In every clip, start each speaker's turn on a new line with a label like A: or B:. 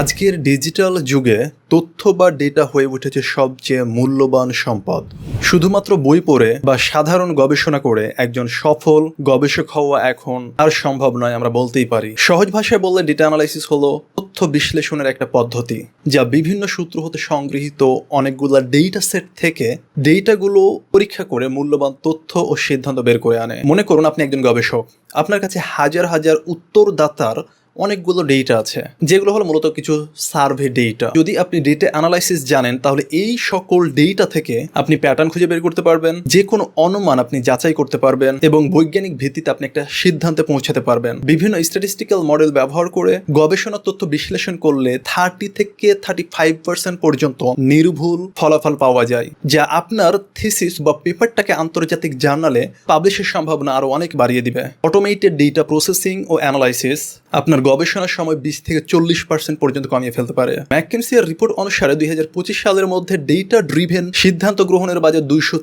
A: আজকের ডিজিটাল যুগে তথ্য বা ডেটা হয়ে উঠেছে সবচেয়ে মূল্যবান সম্পদ। শুধুমাত্র বই পড়ে বা সাধারণ গবেষণা করে একজন সফল গবেষক হওয়া এখন আর সম্ভব নয় আমরা বলতেই পারি। সহজ ভাষায় বললে ডেটা অ্যানালাইসিস হলো তথ্য বিশ্লেষণের একটা পদ্ধতি, যা বিভিন্ন সূত্র হতে সংগৃহীত অনেকগুলো ডেটা সেট থেকে ডেটাগুলো পরীক্ষা করে মূল্যবান তথ্য ও সিদ্ধান্ত বের করে আনে। মনে করুন আপনি একজন গবেষক, আপনার কাছে হাজার হাজার উত্তরদাতার অনেকগুলো ডেটা আছে, যেগুলো হলো মূলত কিছু সার্ভে ডেটা যদি আপনি ডেটা অ্যানালাইসিস জানেন, তাহলে এই সকল ডেটা থেকে আপনি প্যাটার্ন খুঁজে বের করতে পারবেন যে কোনো অনুমান আপনি যাচাই করতে পারবেন, এবং বৈজ্ঞানিক ভিত্তিতে আপনি একটা সিদ্ধান্তে পৌঁছাতে পারবেন। বিভিন্ন স্ট্যাটিস্টিক্যাল মডেল ব্যবহার করে গবেষণা তথ্য বিশ্লেষণ করলে থার্টি থেকে থার্টি ফাইভ পার্সেন্ট পর্যন্ত নির্ভুল ফলাফল পাওয়া যায়, যা আপনার থিসিস বা পেপারটাকে আন্তর্জাতিক জার্নালে পাবলিশের সম্ভাবনা আরও অনেক বাড়িয়ে দিবে। অটোমেটেড ডেটা প্রসেসিং ও অ্যানালাইসিস আপনার গবেষণার সময় বিশ থেকে চল্লিশ পার্সেন্ট পর্যন্ত কমিয়ে ফেলতে পারে। ম্যাকেন্সিয়ার রিপোর্ট অনুসারে দুই হাজার পঁচিশ সালের মধ্যে ডেটা ড্রিভেন সিদ্ধান্ত গ্রহণের বাজার দুইশো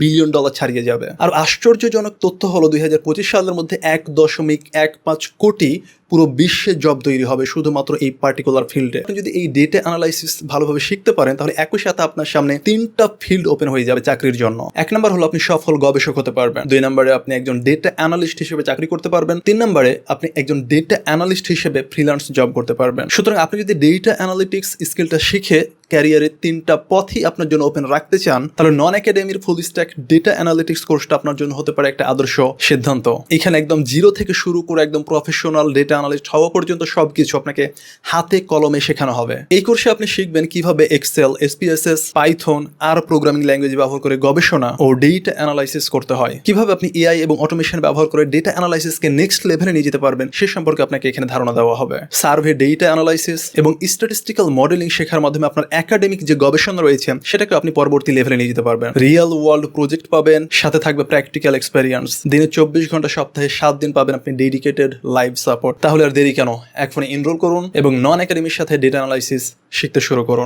A: বিলিয়ন ডলার ছাড়িয়ে যাবে। আর আশ্চর্যজনক তথ্য হলো দুই হাজার পঁচিশ সালের মধ্যে এক দশমিক এক পাঁচ কোটি পুরো বিশ্বে জব তৈরি হবে শুধুমাত্র এই পার্টিকুলার ফিল্ডে আপনি যদি এই ডেটা অ্যানালাইসিস ভালোভাবে শিখতে পারেন, তাহলে একই সাথে আপনার সামনে তিনটা ফিল্ড ওপেন হয়ে যাবে চাকরির জন্য। এক নম্বর হলো আপনি সফল গবেষক হতে পারবেন। দুই নম্বরে আপনি একজন ডেটা অ্যানালিস্ট হিসেবে চাকরি করতে পারবেন। তিন নম্বরে আপনি একজন ডেটা অ্যানালিস্ট হিসেবে ফ্রিল্যান্স জব করতে পারবেন। সুতরাং আপনি যদি ডেটা অ্যানালিটিক্স স্কিলটা শিখে ক্যারিয়ারের তিনটা পথই আপনার জন্য ওপেন রাখতে চান, তাহলে নন একাডেমির ফুল স্ট্যাক ডেটা অ্যানালিটিক্স কোর্সটা আপনার জন্য হতে পারে একটা আদর্শ সিদ্ধান্ত। এখানে একদম জিরো থেকে শুরু করে একদম প্রফেশনাল ডেটা অ্যানালিস্ট হওয়া পর্যন্ত সবকিছু আপনাকে হাতে কলমে শেখানো হবে। এই কোর্সে আপনি শিখবেন কীভাবে এক্সেল এসপিএসএস পাইথন আর প্রোগ্রামিং ল্যাঙ্গুয়েজ ব্যবহার করে গবেষণা ও ডেটা অ্যানালাইসিস করতে হয়। কীভাবে আপনি এআই এবং অটোমেশন ব্যবহার করে ডেটা অ্যানালাইসিসকে নেক্সট লেভেলে নিয়ে যেতে পারবেন, সে সম্পর্কে আপনাকে এখানে ধারণা দেওয়া হবে। সার্ভে ডেটা অ্যানালাইসিস এবং স্ট্যাটিস্টিক্যাল মডেলিং শেখার মাধ্যমে আপনার একাডেমিক যে গবেষণা রয়েছে, সেটাকে আপনি পরবর্তী লেভেলে নিয়ে যেতে পারবেন। রিয়েল ওয়ার্ল্ড প্রজেক্ট পাবেন, সাথে থাকবে প্র্যাকটিক্যাল এক্সপেরিয়েন্স দিনে চব্বিশ ঘণ্টা সপ্তাহে সাত দিন পাবেন আপনি ডেডিকেটেড লাইভ সাপোর্ট তাহলে আর দেরি কেন? এখন এনরোল করুন এবং নন একাডেমির সাথে ডেটা অ্যানালাইসিস শিখতে শুরু করুন।